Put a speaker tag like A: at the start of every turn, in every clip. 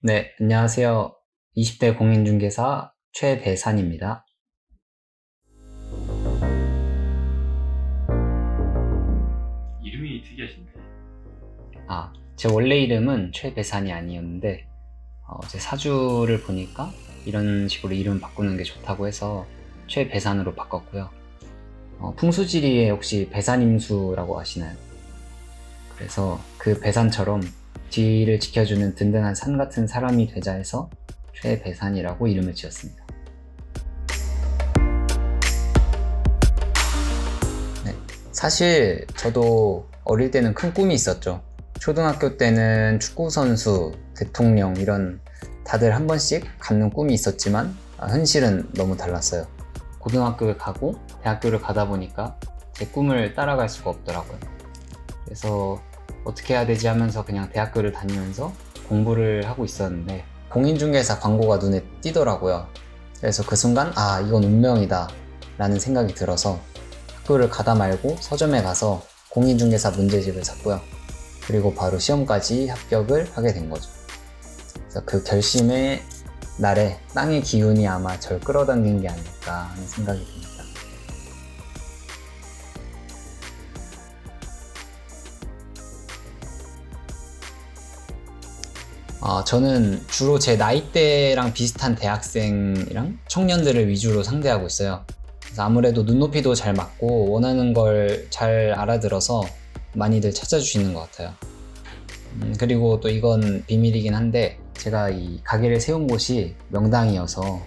A: 네, 안녕하세요. 20대 공인중개사 최배산입니다.
B: 이름이 특이하신데
A: 아, 제 원래 이름은 최배산이 아니었는데, 어, 제 사주를 보니까 이런 식으로 이름 바꾸는 게 좋다고 해서 최배산으로 바꿨고요. 어, 풍수지리에 혹시 배산임수라고 아시나요? 그래서 그 배산처럼 뒤를 지켜주는 든든한 산 같은 사람이 되자 해서 최배산이라고 이름을 지었습니다. 네, 사실 저도 어릴 때는 큰 꿈이 있었죠. 초등학교 때는 축구 선수, 대통령 이런 다들 한 번씩 갖는 꿈이 있었지만 아, 현실은 너무 달랐어요. 고등학교에 가고 대학교를 가다 보니까 제 꿈을 따라갈 수가 없더라고요. 그래서 어떻게 해야 되지 하면서 그냥 대학교를 다니면서 공부를 하고 있었는데 공인중개사 광고가 눈에 띄더라고요. 그래서 그 순간 아 이건 운명이다 라는 생각이 들어서 학교를 가다 말고 서점에 가서 공인중개사 문제집을 샀고요. 그리고 바로 시험까지 합격을 하게 된 거죠. 그래서 그 결심의 날에 땅의 기운이 아마 절 끌어당긴 게 아닐까 하는 생각이 듭니다. 어, 저는 주로 제 나이대랑 비슷한 대학생이랑 청년들을 위주로 상대하고 있어요. 그래서 아무래도 눈높이도 잘 맞고 원하는 걸 잘 알아들어서 많이들 찾아주시는 것 같아요. 음, 그리고 또 이건 비밀이긴 한데 제가 이 가게를 세운 곳이 명당이어서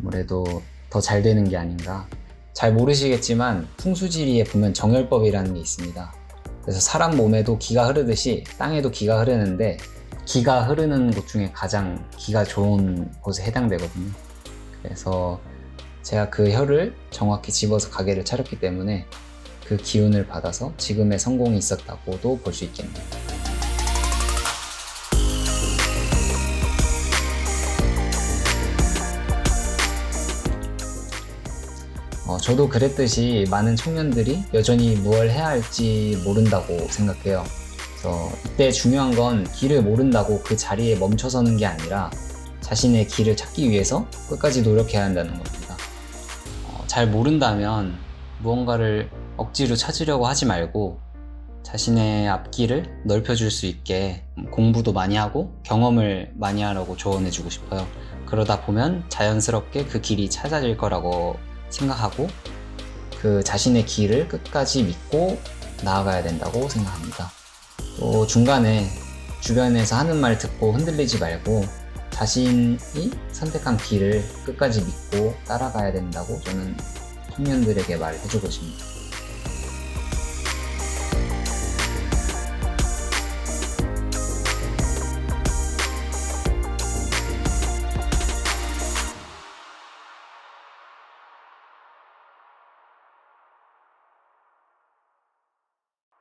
A: 아무래도 더 잘 되는 게 아닌가. 잘 모르시겠지만 풍수지리에 보면 정열법이라는 게 있습니다. 그래서 사람 몸에도 기가 흐르듯이 땅에도 기가 흐르는데 기가 흐르는 곳 중에 가장 기가 좋은 곳에 해당되거든요. 그래서 제가 그 혀를 정확히 집어서 가게를 차렸기 때문에 그 기운을 받아서 지금의 성공이 있었다고도 볼 수 있겠네요. 저도 그랬듯이 많은 청년들이 여전히 무엇을 해야 할지 모른다고 생각해요. 그래서 이때 중요한 건 길을 모른다고 그 자리에 멈춰서는 게 아니라 자신의 길을 찾기 위해서 끝까지 노력해야 한다는 겁니다. 어, 잘 모른다면 무언가를 억지로 찾으려고 하지 말고 자신의 앞길을 넓혀줄 수 있게 공부도 많이 하고 경험을 많이 하라고 조언해주고 싶어요. 그러다 보면 자연스럽게 그 길이 찾아질 거라고 생각하고 그 자신의 길을 끝까지 믿고 나아가야 된다고 생각합니다. 또 중간에 주변에서 하는 말 듣고 흔들리지 말고 자신이 선택한 길을 끝까지 믿고 따라가야 된다고 저는 청년들에게 말해주고 싶습니다.